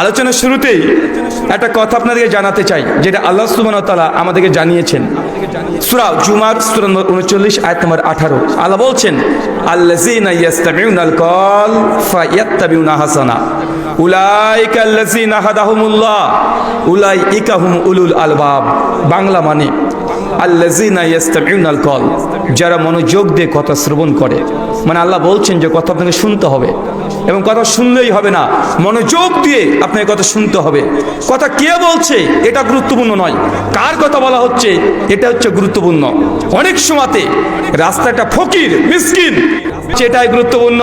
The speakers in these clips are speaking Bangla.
আলোচনার শুরুতেই একটা কথা আপনাদেরকে জানাতে চাই, যেটা আল্লাহ সুবান তালা আমাদেরকে জানিয়েছেন। সুরা জুমার সুরা উনচল্লিশ, আয়াত নম্বর আঠারো। আল্লাহ বলছেন উলাইকা হুম উলুল আলবাব। বাংলা মানে কল যারা মনোযোগ দিয়ে কথা শ্রবণ করে। মানে আল্লাহ বলছেন যে কথা আপনাকে শুনতে হবে, এবং কথা শুনলেই হবে না, মনোযোগ দিয়ে আপনাকে কথা শুনতে হবে। কথা কে বলছে, এটা গুরুত্বপূর্ণ নয়। কার কথা বলা হচ্ছে, এটা হচ্ছে গুরুত্বপূর্ণ। অনেক সময়তে রাস্তাটা ফকির, মিসকিন সেটাই গুরুত্বপূর্ণ,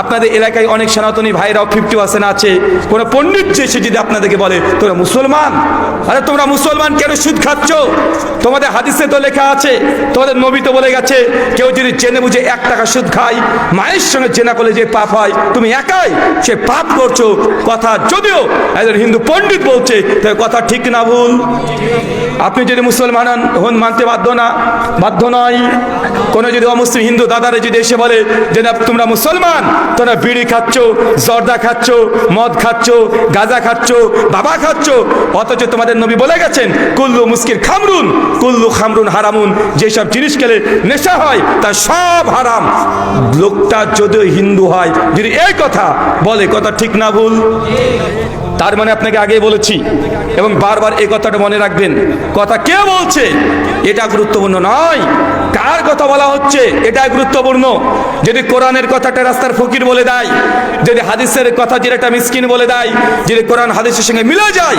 আপনাদের এলাকায় অনেক সনাতনী ভাইরাও ফিফটি পার্সেন্ট আছে। কোনো পণ্ডিত যে এসে যদি আপনাদেরকে বলে তোমরা মুসলমান? আরে, তোমরা মুসলমান কেন সুদ খাচ্ছ? তোমাদের হাদিসে তো লেখা আছে, তোমাদের নবী তো বলে গেছে, কেউ যদি জেনে বুঝে এক টাকা সুদ খায়, মায়ের সঙ্গে জেনা করলে যে পাপ হয়, তুমি একাই সে পাপ করছ। কথা যদিও একজন হিন্দু পণ্ডিত বলছে তাই কথা ঠিক না ভুল। আপনি যদি মুসলমান হন মানতে বাধ্য না, বাধ্য নয়। কোনো যদি অমুসলিম হিন্দু দাদারে যদি এসে বলে না তোমরা মুসলমান, তোমরা বিড়ি খাচ্ছ, জর্দা খাচ্ছ, মদ খাচ্ছ, গাঁজা খাচ্ছ, বাবা খাচ্ছ, অথচ তোমাদের নবী বলে গেছেন, কুল্লু মুস্কির খামরুন, কুল্লু খামরুন হারামুন যেসব জিনিস খেলে নেশা হয়, তা সব হারাম। লোকটা যদিও হিন্দু হয়, যদি এই কথা বলে, কথা ঠিক না ভুল? তার মানে আপনাকে আগেই বলেছি, এবং বারবার এই কথাটা মনে রাখবেন, কথা কে বলছে? এটা গুরুত্বপূর্ণ নয়। কার কথা বলা হচ্ছে? এটা গুরুত্বপূর্ণ। যদি কোরআনের কথাটা রাস্তার ফকির বলে দেয়, যদি হাদিসের কথা যেটা মিসকিন বলে দেয়, যদি কোরআন হাদিসের সঙ্গে মিলে যায়,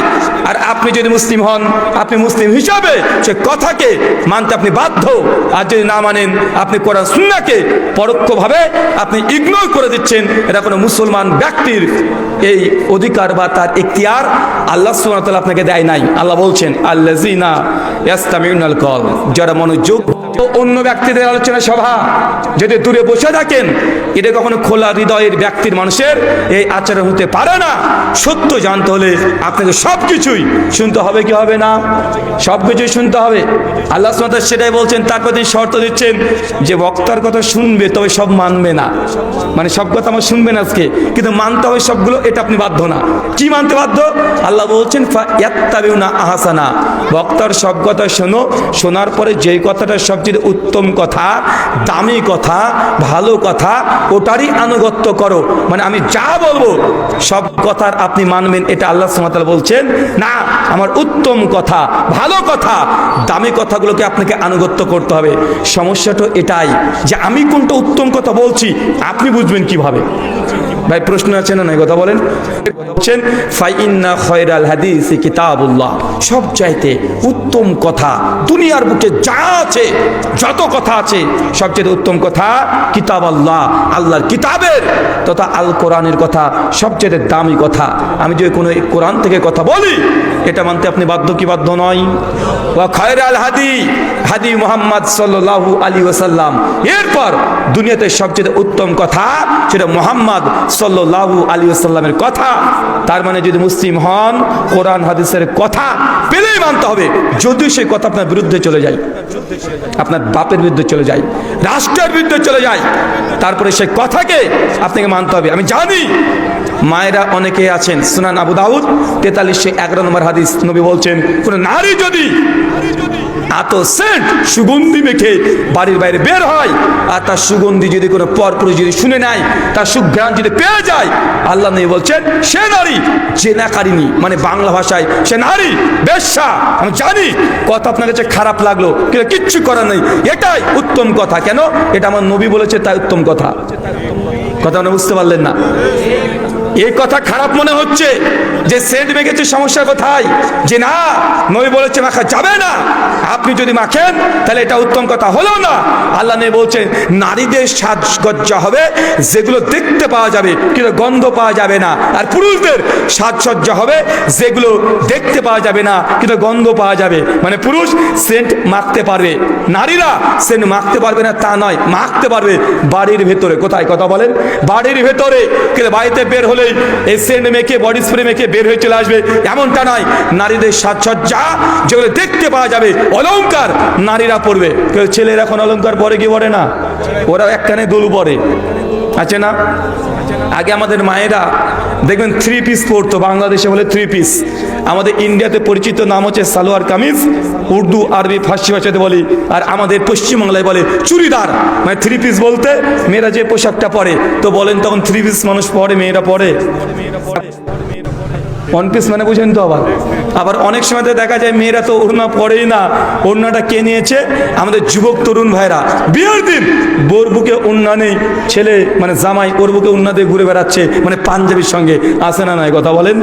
আর আপনি যদি মুসলিম হন, আপনি মুসলিম হিসাবে সে কথাকে মানতে আপনি বাধ্য, আর যদি না মানেন, আপনি কোরআন সুন্নাকে পরোক্ষভাবে আপনি ইগনোর করে দিচ্ছেন, এটা কোনো মুসলমান ব্যক্তির এই অধিকার বা তার ইখতিয়ার আল্লাহ ওয়া আপনাকে দেয় নাই। আল্লাহ বলছেন, আল্লাযিনা ইয়াস্তামিউনাল কল যারা মনোযোগ অন্য ব্যক্তিদের আলোচনা সভা, যদি দূরে বসে থাকেন, এটা কখনো খোলা হৃদয়ের ব্যক্তির মানুষের এই আচরণ হতে পারে না। সত্য জানতে হলে আপনাকে সব কিছুই শুনতে হবে, কি হবে না? সব কিছুই শুনতে হবে। আল্লাহ সুবহানাহু সেটাই বলছেন তারপর তিনি শর্ত দিচ্ছেন যে বক্তার কথা শুনবে, তবে সব মানবে না। মানে সব কথা আমার শুনবেন আজকে, কিন্তু মানতে হবে সবগুলো, এটা আপনি বাধ্য না। কি মানতে বাধ্য? আল্লাহ বলছেন না আহাসানা। বক্তার সব কথা শোনো, শোনার পরে যেই কথাটা সবচেয়ে উত্তম কথা, দামি কথা, ভালো কথা, ওটারই আনুগত্য করো। মানে আমি যা বলব, সব কথার আপনি মানবেন, এটা আল্লাহ সুমাতাল বলছেন। না, আমার উত্তম কথা, ভালো কথা, দামি কথাগুলোকে আপনাকে আনুগত্য করতে হবে। সমস্যাটা এটাই যে আমি কোনটা উত্তম কথা বলছি, আপনি বুঝবেন কীভাবে। ভাই, প্রশ্ন আছে না নাই? কথা বলেন। বলছেন ফাইন্না খয়রাল হাদিস কিতাবুল্লাহ। সব চাইতে উত্তম কথা দুনিয়ার বুকে যা আছে, যত কথা আছে সবচেয়ে উত্তম কথা কিতাব আল্লাহ আল্লাহর কিতাবের। তথা আল কোরআনের কথা সবচেয়ে দামি কথা। আমি যদি কোনো কোরআন থেকে কথা বলি, এটা মানতে আপনি বাধ্য কি বাধ্য নয়? ওয়া খয়রাল হাদি হাদি মোহাম্মদ সাল্লাল্লাহু আলী ওয়াসাল্লাম। এরপর দুনিয়াতে সবচেয়ে উত্তম কথা সেটা মোহাম্মদ সাল্লাল্লাহু আলী ওয়াসাল্লামের কথা, তার মানে যদি মুসলিম হন, কোরআন, হাদিসের কথা পেলেই মানতে হবে যদি সেই কথা আপনার বিরুদ্ধে চলে যায়, আপনার বাপের বিরুদ্ধে চলে যায়, রাষ্ট্রের বিরুদ্ধে চলে যায়, তারপরে সেই কথাকে আপনাকে মানতে হবে। আমি জানি মায়েরা অনেকে আছেন, সুনান আবু দাউদ, তেতাল্লিশে এগারো নম্বর হাদিস নবী বলছেন, কোন নারী যদি এত সেন্ট সুগন্ধি মেখে বাড়ির বাইরে বের হয়, আর তার সুগন্ধি যদি কোনো পরপুরুষ যদি শুনে নেয়, তার সুঘ্রাণ যদি পেয়ে যায়, আল্লাহ নবী বলছেন, সে নারী জেনাকারিনী মানে বাংলা ভাষায়, সে নারী, বেশ্যা, আমি জানি, কথা আপনার কাছে খারাপ লাগল, কিন্তু কিচ্ছু করার নেই, এটাই উত্তম কথা। কেন? এটা আমার নবী বলেছে, তাই উত্তম কথা। কথা আপনি বুঝতে পারলেন না। এই কথা খারাপ মনে হচ্ছে যে সেন্ট মেখেছে সমস্যা কোথায় যে না, নবী বলেছে মাখা যাবে না। আপনি যদি মাখেন, তাহলে এটা উত্তম কথা হলো না। আল্লাহ নেই বলছেন, নারীদের সাজগজ্জা হবে, যেগুলো দেখতে পাওয়া যাবে, কিন্তু গন্ধ পাওয়া যাবে না। আর পুরুষদের সাজসজ্জা হবে, যেগুলো দেখতে পাওয়া যাবে না, কিন্তু গন্ধ পাওয়া যাবে। মানে পুরুষ সেন্ট মাখতে পারবে, নারীরা সেন্ট মাখতে পারবে না, তা নয়, মাখতে পারবে বাড়ির ভেতরে। কোথায়? কথা বলেন। বাড়ির ভেতরে। কিন্তু বাড়িতে বের হলেই এই সেন্ট মেখে, বডি স্প্রে মেখে বের হয়ে চলে আসবে। এমনটা নয়, নারীদের সাজসজ্জা যেগুলো দেখতে পাওয়া যাবে, অলংকার নারীরা কেউ ছেলেরা এখন অলংকার পরে কি পরে না। ওরা এক কানে দোল পরে। আছে না? আগে আমাদের মায়েরা, দেখবেন থ্রি পিস পরতো, বাংলাদেশে বলে থ্রি পিস আমাদের ইন্ডিয়াতে পরিচিত নাম হচ্ছে সালোয়ার কামিজ, উর্দু, আরবি, ফার্সি ভাষাতে বলি, আর আমাদের পশ্চিমবাংলায় বলে চুড়িদার। মানে থ্রি পিস বলতে মেয়েরা যে পোশাকটা পরে, তো বলেন তখন থ্রি পিস মানুষ পরে, মেয়েরা পরে? ওয়ান পিস মানে বুঝেন তো আবার। আবার অনেক সময় দেখা যায় মেয়েরা তো ওড়না পরেই না, ওড়নাটা কে নিয়েছে? আমাদের যুবক তরুণ ভাইরা। বিয়ের দিন! বোর বুকে ওড়না নেই, ছেলে মানে জামাই ওর বুকে ওড়না দিয়ে ঘুরে বেড়াচ্ছে মানে পাঞ্জাবির সঙ্গে। আসে না নয় কথা বলেন?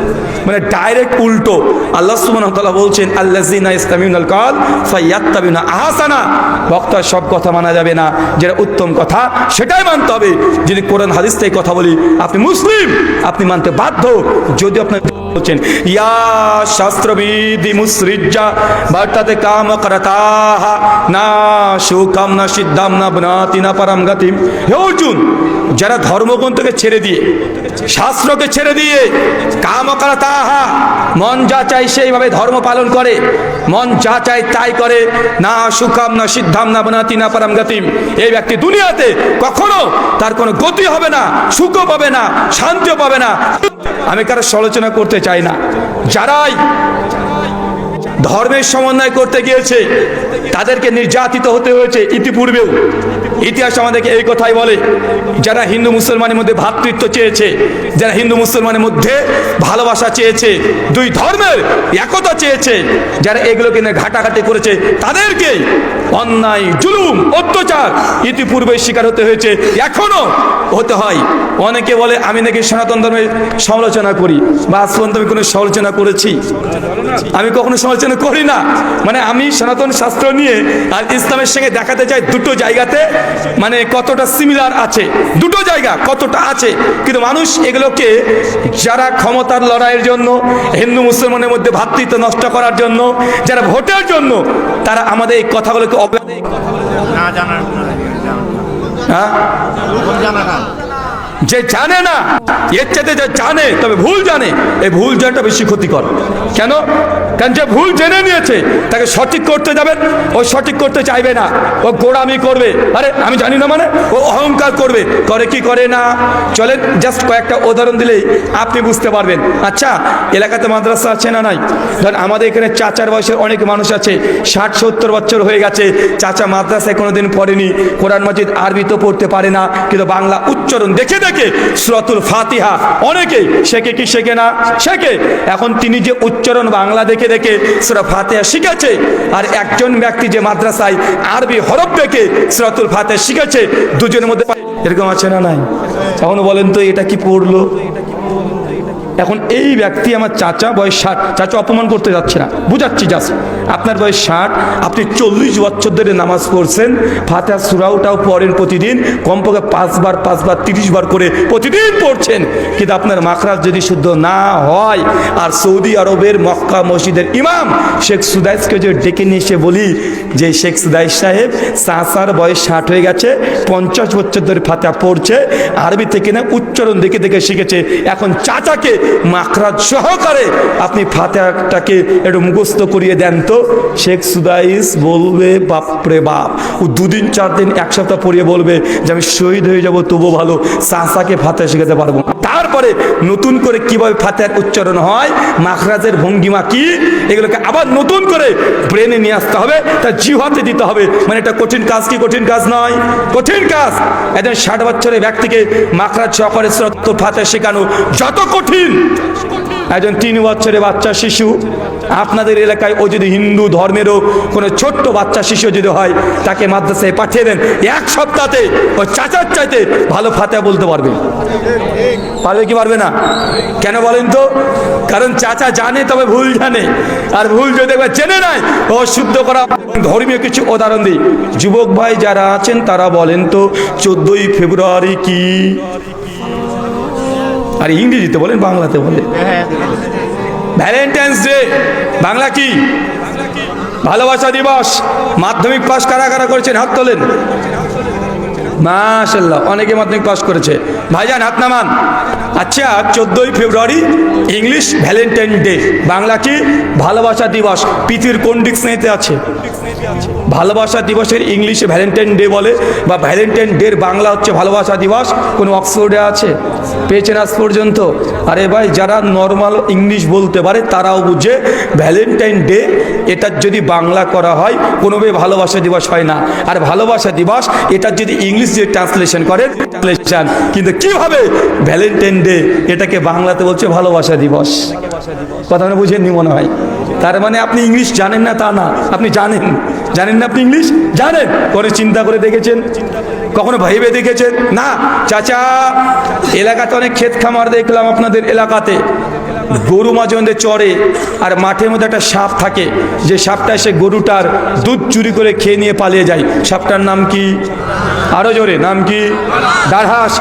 মানে ডাইরেক্ট উল্টো। আল্লাহ তাআলা বলছেন, আল্লাযিনা ইসতামিউনাল কাল ফায়াত্তাবিউনা আহসানা। বক্তার সব কথা মানা যাবে না। যেটা উত্তম কথা, সেটাই মানতে হবে। যদি কোরআন হাদিস থেকে কথা বলি, আপনি মুসলিম, আপনি মানতে বাধ্য। যদি আপনার বলছেন, ইয়া শাস্ত্রবিধি মুসৃজ্জা বার্তাতে কাম করতাহা, না সুকাম না সিদ্ধাম না বনাতি না পরম গতিম। হে অর্জুন যারা ধর্মগ্রন্থকে ছেড়ে দিয়ে, শাস্ত্রকে ছেড়ে দিয়ে কাম করতাহা মন যা চাই সেইভাবে ধর্ম পালন করে, মন যা চাই তাই করে, না সুকাম না সিদ্ধাম, না বনাতি, না পারাম গাতিম। এই ব্যক্তি দুনিয়াতে কখনো তার কোনো গতি হবে না, সুখও পাবে না, শান্তিও পাবে না। আমি কারও সমালোচনা করতে চাই না। যারাই ধর্মের সমন্বয় করতে গিয়েছে, তাদেরকে নির্যাতিত হতে হয়েছে ইতিপূর্বেও। ইতিহাস আমাদেরকে এই কথাই বলে, যারা হিন্দু মুসলমানের মধ্যে ভ্রাতৃত্ব চেয়েছে, যারা হিন্দু মুসলমানের মধ্যে ভালোবাসা চেয়েছে, দুই ধর্মের একতা চেয়েছে, যারা এগুলোকে নিয়ে ঘাটাঘাটি করেছে, তাদেরকে অন্যায়, জুলুম, অত্যাচার ইতিপূর্বে শিকার হতে হয়েছে। এখনও হতে হয়। অনেকে বলে, আমি নাকি সনাতন ধর্মের সমালোচনা করি, বা আজ পর্যন্ত আমি কোনো সমালোচনা করেছি। আমি কখনো সমালোচনা করি না। মানে আমি সনাতন শাস্ত্র নিয়ে আর ইসলামের সঙ্গে দেখাতে চাই দুটো জায়গাতে মানে কতটা সিমিলার আছে। দুটো জায়গা কতটা আছে। কিন্তু মানুষ এগুলোকে যারা ক্ষমতার লড়াইয়ের জন্য হিন্দু মুসলমানের মধ্যে ভাতৃত্ব নষ্ট করার জন্য যারা ভোটের জন্য তারা আমাদের এই কথাগুলোকে অব- না জানার হ্যাঁ? জানা না যে জানে না, এর চাইতে যে জানে, তবে ভুল জানে, এই ভুল জানাটা বেশি ক্ষতিকর। কেন? কারণ যে ভুল জেনে নিয়েছে, তাকে সঠিক করতে যাবেন ও সঠিক করতে চাইবে না। ও গোড়ামি করবে। আরে, আমি জানি না মানে ও অহংকার করবে। করে কি করে না? চলেন জাস্ট কয়েকটা উদাহরণ দিলেই আপনি বুঝতে পারবেন। আচ্ছা এলাকাতে মাদ্রাসা আছে না নাই? ধর, আমাদের এখানে চাচার বয়সের অনেক মানুষ আছে, ষাট, সত্তর বছর হয়ে গেছে। চাচা মাদ্রাসায় কোনোদিন পড়েনি, কোরআন মজিদ আরবি তো পড়তে পারে না, কিন্তু বাংলা উচ্চারণ দেখে দেখে সুরাতুল ফাতিহা, অনেকে শেখে কি শেখে না? শেখে। এখন তিনি যে উচ্চারণ বাংলা দেখে দেখে সুরা ফাতিহা শিখেছে, আর একজন ব্যক্তি যে মাদ্রাসায় আরবি হরফ দেখে সুরাতুল ফাতিহা শিখেছে, দুজনের মধ্যে এরকম আছে না নাই? এখন বলেন তো এটা কি পড়ল? এখন এই ব্যক্তি আমার চাচা বয়স ষাট। চাচা অপমান করতে যাচ্ছে না। বুঝাচ্ছি জাস্ট আপনার বয়স ষাট, আপনি চল্লিশ বছর ধরে নামাজ পড়ছেন। ফাতেহা সুরাউটাও পড়েন প্রতিদিন, কমপক্ষে পাঁচবার পাঁচবার তিরিশ বার করে প্রতিদিন পড়ছেন। কিন্তু আপনার মাখরাজ যদি শুদ্ধ না হয়, আর সৌদি আরবের মক্কা মসজিদের ইমাম শেখ সুদাইসকে যে ডেকে নিয়ে এসে বলি যে, শেখ সুদাইস সাহেব, চাচার বয়স ষাট হয়ে গেছে, পঞ্চাশ বছর ধরে ফাতেহা পড়ছে, আরবি থেকে না উচ্চারণ দেখে দেখে শিখেছে। এখন চাচাকে মাখরাজ সহকারে আপনি ফাতেহাটাকে একটু মুখস্থ করিয়ে দেন তো। শেখ সুদাইস বলবে, বাপরে বাপ। ও দুদিন চার দিন এক সপ্তাহ পড়িয়ে বলবে যে, আমি শহীদ হয়ে যাব তবু ভালো। চাষাকে ফাতেহা শেখাতে পারব না। তারপরে নতুন করে কীভাবে ফাতেহার উচ্চারণ হয়, মাখরাজের ভঙ্গিমা কি, এগুলোকে আবার নতুন করে ব্রেনে নিয়ে আসতে হবে তার জিহাতে দিতে হবে। মানে এটা কঠিন কাজ কি, কঠিন কাজ নয়। কঠিন কাজ। একজন ষাট বছরের ব্যক্তিকে মাখরাজ সহকারে শ্রত্ত ফাতে শেখানো যত কঠিন। একজন তিন বছরের বাচ্চা শিশু আপনাদের এলাকায় ও যদি হিন্দু ধর্মেরও কোনো ছোট্ট বাচ্চা শিশু যদি হয়, তাকে মাদ্রাসায় পাঠিয়ে দেন। এক সপ্তাহে ও চাচার চাইতে ভালো ফাতে বলতে পারবে। পারবে কি পারবে না? কেন বলেন তো? কারণ চাচা জানে, তবে ভুল জানে। আর ভুল যদি একবার জেনে নেয়, ও শুদ্ধ করা ধর্মীয় কিছু উদাহরণ দিই। যুবক ভাই যারা আছেন, তারা বলেন তো, চোদ্দই ফেব্রুয়ারি কি? আর ইংরেজিতে বলেন, বাংলাতে বলে ভ্যালেন্টাইন্স ডে বাংলা কি? ভালোবাসা দিবস মাধ্যমিক পাশ কারা কারা করেছেন? হাত তোলেন। মাশাল্লাহ অনেকে মাধ্যমিক পাস করেছে। ভাইজান, হাত নামান। আচ্ছা চোদ্দোই February, English Valentine day. Bangla কি ভালোবাসা দিবস? পৃথিবীর কোন ডিকশনারিতে আছে? ভালোবাসা দিবসের ইংলিশে ভ্যালেন্টাইন ডে বলে, বা ভ্যালেন্টাইন ডের বাংলা হচ্ছে ভালোবাসা দিবস। কোনো অক্সফোর্ডে আছে? পেয়েছেন আজ পর্যন্ত। আরে ভাই, যারা নর্মাল ইংলিশ বলতে পারে, তারাও বুঝে ভ্যালেন্টাইন ডে এটার যদি বাংলা করা হয়, কোনোভাবে ভালোবাসা দিবস হয় না। আর ভালোবাসা দিবস এটার যদি ইংলিশ দিয়ে ট্রান্সলেশন করে ট্রান্সলেশন কিন্তু কীভাবে ভ্যালেন্টাইন ডে এটাকে বাংলাতে বলছে ভালোবাসা দিবস? কথা মানে বুঝেননি মনে হয়। তার মানে আপনি ইংলিশ জানেন না তা না, আপনি জানেন। জানেন না আপনি ইংলিশ জানেন। করে চিন্তা করে দেখেছেন। কখনো ভেবে দেখেছেন? না, চাচা, এলাকাতে অনেক ক্ষেত খামার দেখলাম আপনাদের এলাকাতে। গরু মাঝে মধ্যে চড়ে, আর মাঠের মধ্যে একটা সাপ থাকে, যে সাপটা এসে গরুটার দুধ চুরি করে খেয়ে নিয়ে পালিয়ে যায়। সাপটার নাম কি? আরও জোরে, নাম কি? ডারহাস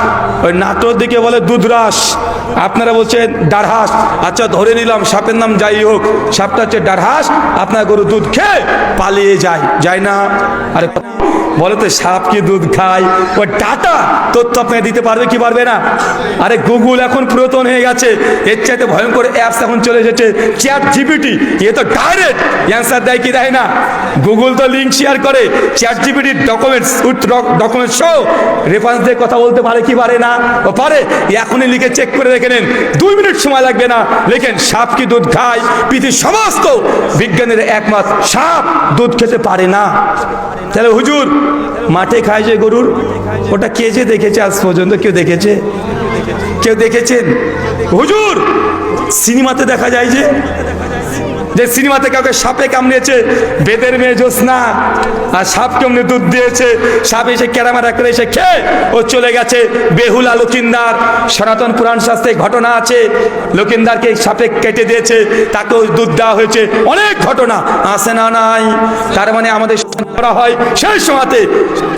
ওই নাটোর দিকে বলে দুধরাস। আপনারা বলছেন ডারহাস। আচ্ছা ধরে নিলাম সাপের নাম যাই হোক, সাপটা হচ্ছে ডারহাস। আপনার গরু দুধ খেয়ে পালিয়ে যায়। যায় না? আরে বলে তো সাপ কি দুধ খায়? ও ডাটা তথ্য আপনাকে দিতে পারবে কি পারবে না? আরে, গুগল এখন পুরাতন হয়ে গেছে। এর চাইতে ভয়ঙ্কর অ্যাপস এখন চলে এসেছে চ্যাট জিপিটি এ তো ডাইরেক্ট অ্যান্সার দেয় কি দেয় না? গুগল তো লিঙ্ক শেয়ার করে চ্যাট জিপিটির ডকুমেন্টস উইথ ডকুমেন্টস সহ রেফারেন্স দিয়ে কথা বলতে পারে কি পারে না? ও পারে, এখনই লিখে চেক করে রেখে নেন, দুই মিনিট সময় লাগবে না। লেখেন, সাপ কি দুধ খায়? পৃথিবীর সমস্ত বিজ্ঞানের একমাত্র সাপ দুধ খেতে পারে না। তাহলে হুজুর, মাঠে খায় যে গরুর? ওটা কে যে দেখেছে আজ পর্যন্ত? কেউ দেখেছে? কেউ দেখেছেন? হুজুর, সিনেমাতে দেখা যায় যে যে সিনেমাতে কাউকে সাপে কামড়িয়েছে, বেদের মেয়ে জ্যোৎস্না, আর সাপ কেমনি দুধ দিয়েছে, সাপ এসে ক্যারামারা করে এসে খেয়ে, ও চলে গেছে বেহুলা লকিন্দার সনাতন পুরাণ শাস্ত্রে ঘটনা আছে, লকিন্দারকে সাপে কেটে দিয়েছে, তাকেও দুধ দেওয়া হয়েছে, অনেক ঘটনা আছে না নাই। তার মানে আমাদের করা হয়, সেই সময়তে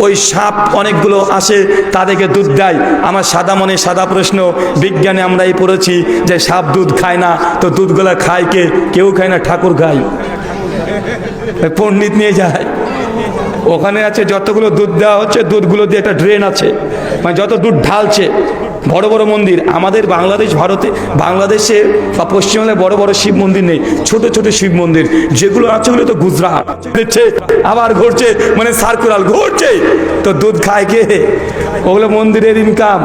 ওই সাপ অনেকগুলো আসে, তাদেরকে দুধ দেয়। আমার সাদা মনে সাদা প্রশ্ন, বিজ্ঞানে আমরাই পড়েছি যে সাপ দুধ খায় না, তো দুধগুলো খায় কে? কেউ খায় না ঠাকুর খায় ওই পণ্ডিত নিয়ে যায়। ওখানে আছে যতগুলো দুধ দেওয়া হচ্ছে, দুধগুলো দিয়ে একটা ড্রেন আছে। মানে যত দুধ ঢালছে, বড় বড় মন্দির। আমাদের বাংলাদেশ, ভারতে, বাংলাদেশে বা পশ্চিমবঙ্গে বড় বড় শিব মন্দির নেই, ছোট ছোট শিব মন্দির। যেগুলো আছে ওগুলো তো গুজরাট। আবার ঘুরছে মানে সার্কুলার ঘুরছে। তো দুধ খায় কে? ওগুলো মন্দিরের ইনকাম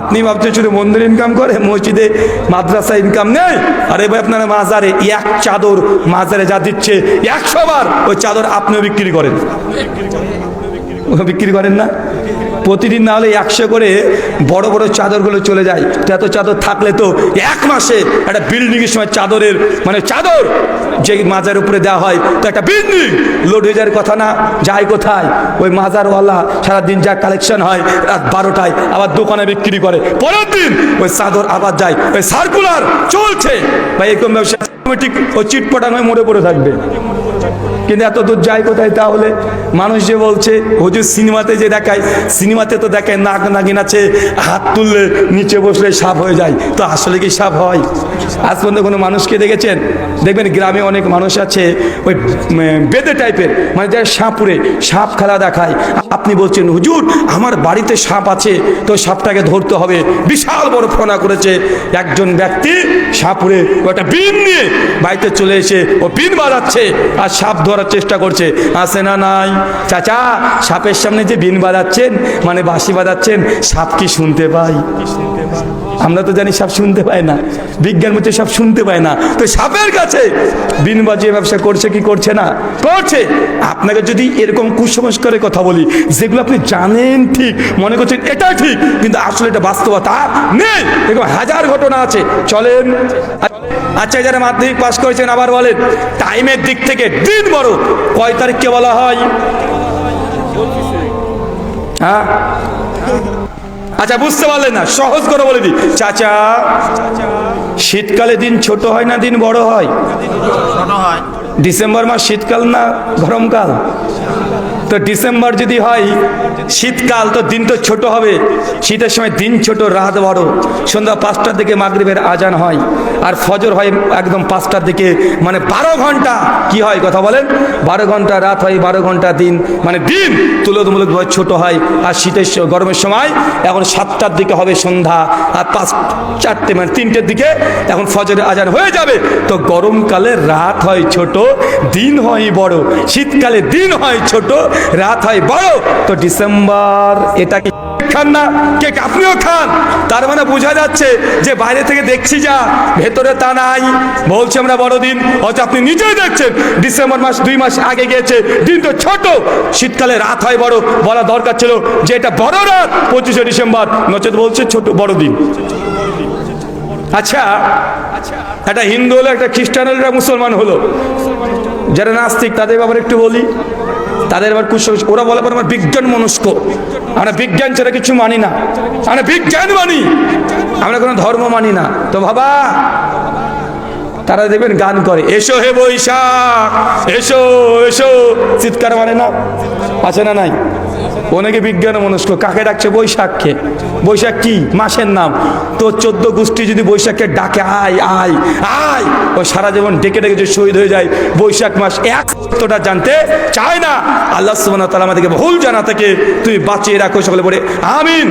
আপনি ভাবছেন শুধু মন্দির ইনকাম করে, মসজিদে মাদ্রাসা ইনকাম নেই? আরে ভাই, আপনারা মাজারে এক চাদর মাজারে যা দিচ্ছে, একশো বার ওই চাদর আপনিও বিক্রি করেন। বিক্রি করেন না? প্রতিদিন না হলে একশো করে বড় বড় চাদরগুলো চলে যায়। তো এত চাদর থাকলে তো এক মাসে একটা বিল্ডিংয়ের সময় চাদরের মানে চাদর যে মাজার উপরে দেওয়া হয়, তো একটা বিল্ডিং। লোড হয়ে যাওয়ার কথা না, যায় কোথায়? ওই মাজারওয়ালা সারাদিন যা কালেকশন হয়, রাত বারোটায় আবার দোকানে বিক্রি করে। পরের দিন ওই চাদর আবার যায়, ওই সার্কুলার চলছে। ভাই, এরকম ব্যবসা অটোমেটিক ওই চিটপটাং হয়ে মরে পড়ে থাকবে। কিন্তু এত দূর যায় কোথায় তাহলে? মানুষ যে বলছে, হুজুর সিনেমাতে যে দেখায়, সিনেমাতে তো দেখায় নাক নাগিন আছে, হাত তুললে নিচে বসলে সাপ হয়ে যায়। তো আসলে কি সাপ হয়? আজ পর্যন্ত কোনো মানুষকে দেখেছেন? দেখবেন গ্রামে অনেক মানুষ আছে, ওই বেদে টাইপের মানে যারা সাপুরে সাপ খেলা দেখায়। আপনি বলছেন, হুজুর, আমার বাড়িতে সাপ আছে, তো সাপটাকে ধরতে হবে। বিশাল বড় ফোনা করেছে একজন ব্যক্তি সাপুরে ওটা বিন নিয়ে বাড়িতে চলে এসে ও বিন বাজাচ্ছে। আর সাপ ধরার চেষ্টা করছে। আসে না নাই? চাচা, সাপের সামনে যে বিন বাজাচ্ছেন মানে বাঁশি বাজাচ্ছেন, সাপ কি শুনতে পাই? আমরা তো জানি সাপ শুনতে পায় না। বিজ্ঞান বলছে সব শুনতে পায় না। তো সাপের কাছে বিন বাজিয়ে ব্যবসা করছে কি করছে না? করছে। আপনাকে যদি এরকম কুসংস্কারের কথা বলি, যেগুলো আপনি জানেন ঠিক, মনে করছেন এটা ঠিক, কিন্তু আসলে এটা বাস্তবতা নেই। এরকম হাজার ঘটনা আছে। চলেন। আচ্ছা যারা মাধ্যমিক পাশ করেছেন, আবার বলেন, টাইমের দিক থেকে দিন বড়। কয় তারিখকে বলা হয়? হ্যাঁ? আচ্ছা বুঝতে পারলেন না, সহজ করে বলে দি চাচা, শীতকালে দিন ছোট হয় না দিন বড় হয়? ডিসেম্বর মাস শীতকাল না গরমকাল? তো ডিসেম্বর যদি হয়, শীতকাল, তো দিন তো ছোট হবে। শীতের সময় দিন ছোট, রাত বড়। সন্ধ্যা পাঁচটার দিকে মাগরীবের আজান হয়। আর ফজর হয় একদম পাঁচটার দিকে মানে বারো ঘণ্টা। কি হয় কথা বলেন? বারো ঘণ্টা রাত হয়, বারো ঘণ্টা দিন। মানে দিন তুলনামূলকভাবে ছোট হয়। আর শীতের গরমের সময় এখন সাতটার দিকে হবে সন্ধ্যা, আর পাঁচ, চারটে মানে তিনটের দিকে এখন ফজরের আজান হয়ে যাবে। তো গরমকালে রাত হয় ছোট, দিন হয় বড়। শীতকালে দিন হয় ছোট, রাত হয় বড়। তো ডিসেম্বর এটাকে খান না? কেক আপনিও খান? তার মানে বোঝা যাচ্ছে যে বাইরে থেকে দেখছি যা, ভেতরে তা নাই। বলছে আমরা বড়দিন, হয়তো আপনি নিজেই দেখছেন, ডিসেম্বর মাস দুই মাস আগে গিয়েছে, দিন তো ছোট। শীতকালে রাত হয় বড়, বলা দরকার ছিল যে এটা বড় রাত, পঁচিশে ডিসেম্বর। নচেত বলছে ছোট বড় দিন আচ্ছা একটা হিন্দু হলো, একটা খ্রিস্টান হলো, একটা মুসলমান হলো। যারা নাস্তিক, তাদের ব্যাপারে একটু বলি। তাদের আবার কুসংস্কার ওরা বলে আমার বিজ্ঞান মনস্ক। আমরা বিজ্ঞান ছাড়া কিছু মানি না। আমরা বিজ্ঞান মানি। আমরা কোনো ধর্ম মানি না। তো বাবা, তারা দেখবেন গান করে, এসো হে বৈশাখ, এসো এসো। চিৎকার মানে না? আছে না নাই? অনেকে বিজ্ঞান মনস্ক কাকে ডাকছে? বৈশাখকে। বৈশাখ কি? মাসের নাম। তো চোদ্দ গোষ্ঠী যদি বৈশাখকে ডাকে, আয় আয় আয়, ও সারা জীবন ডেকে ডেকে যদি শহীদ হয়ে যায়, বৈশাখ মাস এক সত্যটা জানতে চায় না। আল্লাহ সুবহানাহু তালা আমাদেরকে ভুল জানা থেকে। তুই বাঁচিয়ে রাখো সকলে বলে, আমিন।